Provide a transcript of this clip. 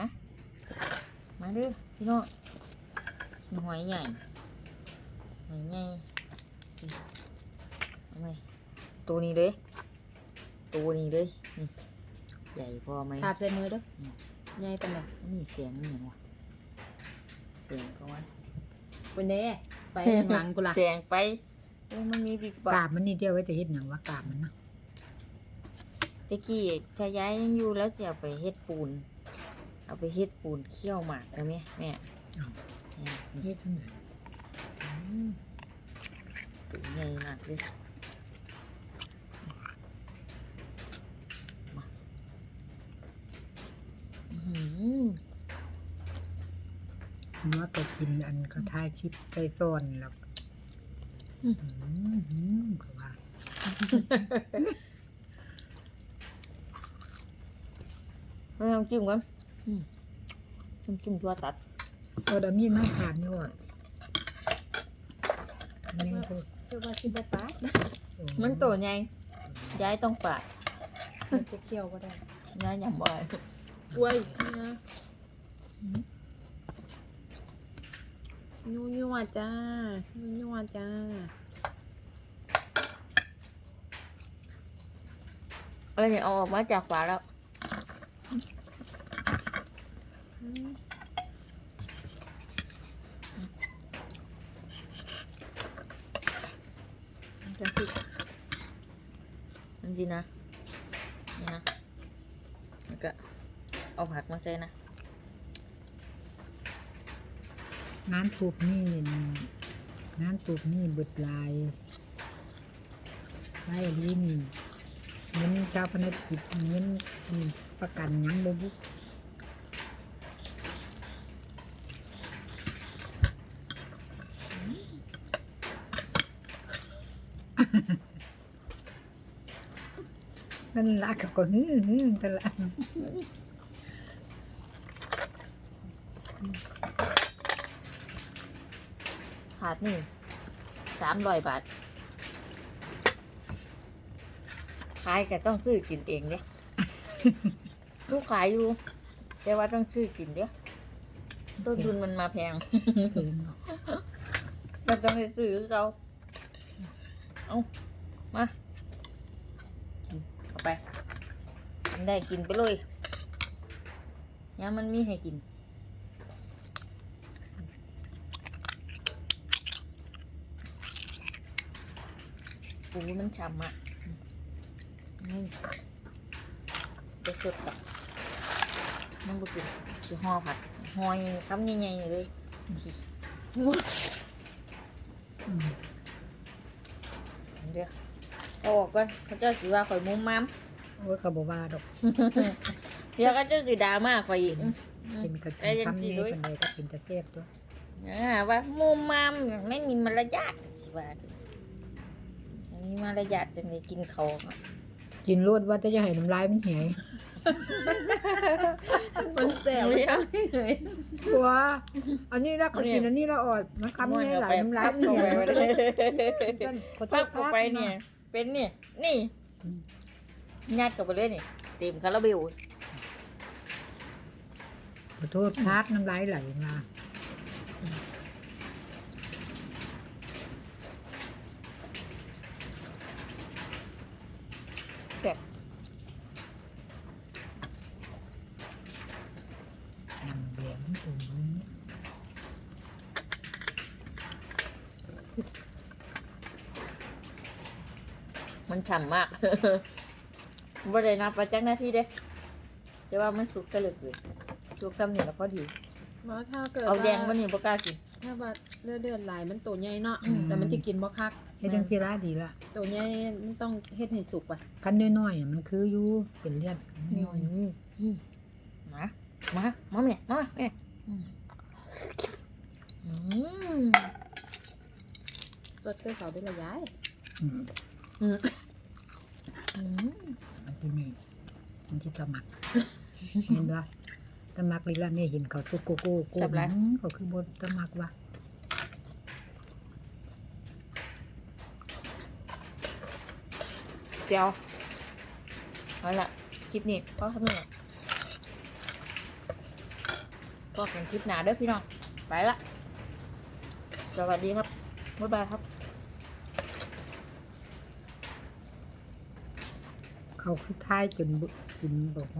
มามาเด้อพี่น้องหอยใหญ่หอยใหญ่เอาไหมตัวนี้เลยตัวนี้เลยนี่ใหญ่พอไหมทาบใส่มือเด้ออืมใหญ่ปานใดอันนี่เสียงนี่เหรอวะเสียงก็ว่าเป็นแน่ไปหลังกูล่ะเสียงไปโอ้มันมีบิ๊กบักากบมันนี่เดียวไว้แต่เฮ็ดหยังวะกาบมันนะตะกี้ถ้าย้ายยังอยู่แล้วเสียไปเฮ็ดปูน เอาไปเฮ็ดปูนเคี่ยวหมากได้ไหมแม่เนี่ยนี่เฮ็ดมันอืมตัวใหญ่มากเลยมาอื้อหือเนื้อก็กินอันก็ทายคลิปไก่ซ้อนแล้วอืมอืมก็ว่าไม่ต้องจิ้มก่อน อืมจิ้มจิ้มตัวตัดเอาดามีดมาผ่านนี่ว่ามันยังก็คือว่าสิบ่ปาดโอ้มันตัวใหญ่ย้ายต้องปาดมันจะเคี่ยวก็ได้ย้ายอย่างบ่อยกล้วยนะยูยัวจ้ายูยัวจ้าเอ้ยเอาออกมาจากฝาแล้ว อืม จะพริกนั่นสินะนี่นะแล้วก็เอาผักมาใส่นะงานตูบนี่งานตูบนี่เบิดลายไว้ลีนี่เงินเจ้าพนักกิจเงินอืมประกันยังบ่บุ นั่นละก็ก็ฮือฮือแต่ละถาดนี่สามร้อยบาทขายก็ต้องซื้อกินเองเนี่ยลูกขายอยู่ แต่ว่าต้องซื้อกินเด้อต้นทุนมันมาแพงเราต้องไปซื้อคือเขาเอามากินเข้า ไปได้กินไปเลยยามมันมีให้กินปูมันฉ่ำอะนี่จะสดกับมันบุกินจะห่อผัดห่อยคำใหญ่ๆเลยเดี๋ยว เอาออกก่อนเขาเจ้าสิว่าข่อยมุมมามโอ้ยเขาบอกว่าดอกเดี๋ยวเขาเจ้าสิด่ามาข่อยอีกอืมเป็นกระใจชุ่มเย็นคำสินี้ด้วยเป็นไรก็เป็นตะเสียบตัวอ่าว่ามุมมามไม่มีมารยาทสิว่าไม่มีมารยาทจังเลยกินเขาวอะกินรวดว่าจะจะให้น้ำลายมันเหยมันแสบไม่เอาเลยตัวอันนี้แล้วก็กินอันนี้แล้วอดมันคำนี้ไหลน้ำลายมันเข้าเหไปยไว้เลยขอโทปั๊ษบครัเข้าบไปเนี่ย เป็นเนี่ยนี่ยัดเข้าไปเลยนี่ เต็มคาราเบลขอโทษครับน้ำลายไหลมาแบบน้ำแดงสูง มันฉ่ำมากว่าได้นับประจักหน้าที่เด้แต่ว่ามันสุกก็เหลยเกินสุกซ้ำนี่แล้วพอดีว่าถ้าเกิดเอาแดงว่มันนี่บ่กล้ากิน ถ้าว่าเลือดเดือดไหลายมันตัวใหญ่เนาะอืม แต่มันจะกินบ่คักให้ดังที่ร้าดีละตัวใหญ่มันต้องเฮ็ดให้สุกอะคันน้อยๆอะมันคืออยู่เป็นเลือดน้อยมามามาแม่มาแม่อืมอืมสดคือเขาด้วยละยายอืม อืมมันที่นี่มันที่ตะมัก เห็นว่าตะมักลีลาเนี่ยเห็นเขาตุกโกโก้โก้จัเขาคือบนตะมักว่ะเจียวเอาละคลิปนี้พ่อทำหนึ่งพ่อกันคลิปหนาเด้อพี่น้อง ไปละ สวัสดีครับ บ๊ายบายครับ เขาคือท้ายจนบึกกินบอก